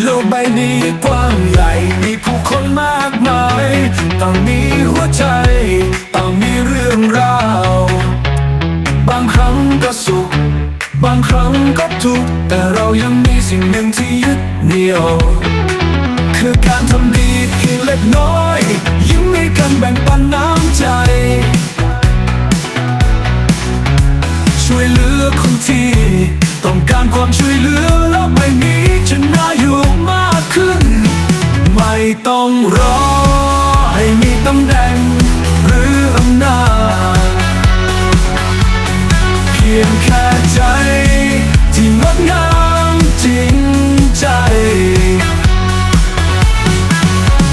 โลกใบนี้กว้างใหญ่ มีผู้คนมากมาย ต้องมีหัวใจ ต้องมีเรื่องราว บางครั้งก็สุข บางครั้งก็ทุกข์ แต่เรายังมีสิ่งหนึ่งที่ยึดเหนี่ยว คือการทำดีเพียงเล็กน้อย ยิ้มให้กันแบ่งปันน้ำใจ ต้องรอ ให้มีตำแหน่งหรืออำนาจ เพียงแค่ใจที่งดงามจริงใจ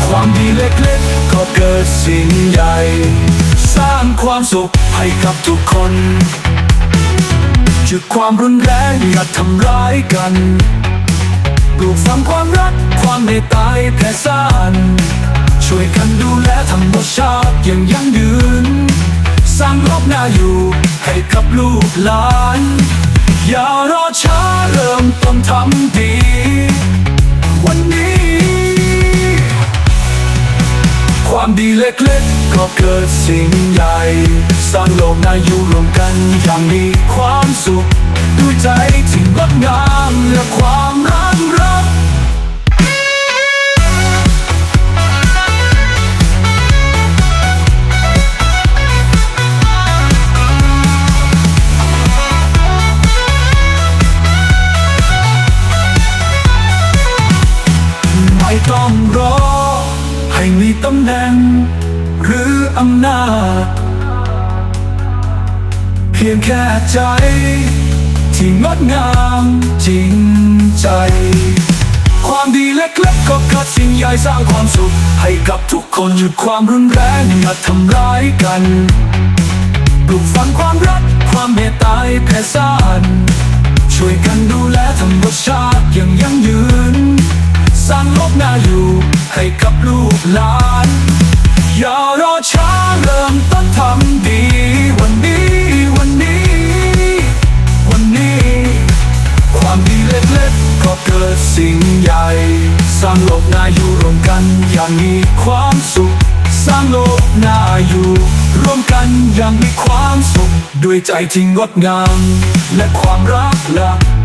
ความดีเล็กๆก็เกิดสิ่งใหญ่ สร้างความสุขให้กับทุกคนหยุดความรุนแรงอย่าทำร้ายกัน ปลูกฝังความรัก ความเมตตาแผ่ซ่านช่วยกันดูแลธรรมชาติอย่างยั่งยืน สร้างโลกน่าอยู่ให้กับลูกหลาน อย่ารอช้าเริ่มต้นทำดี วันนี้ ความดีเล็กๆก็เกิดสิ่งใหญ่ สร้างโลกน่าอยู่รวมกันอย่างมีความสุข ด้วยใจที่งดงามและความ อำนาจ เพียงแค่ใจ ที่งดงามจริงใจ ความดีเล็กๆก็เกิดสิ่งใหญ่สร้างความสุข ให้กับทุกคนหยุดความรุนแรงอย่าทำร้ายกันปลูกฝังความรักความเมตตาแผ่ซ่านช่วยกันดูแลธรรมชาติอย่างยั่งยืน สร้างโลกน่าอยู่ให้กับลูกหลาน อย่ารอช้าเริ่มต้นทำดี วันนี้ วันนี้ วันนี้ ความดีเล็กๆก็เกิดสิ่งใหญ่ สร้างโลกน่าอยู่ร่วมกันอย่างมีความสุข สร้างโลกน่าอยู่ร่วมกันอย่างมีความสุข ด้วยใจที่งดงาม และความรักหลัก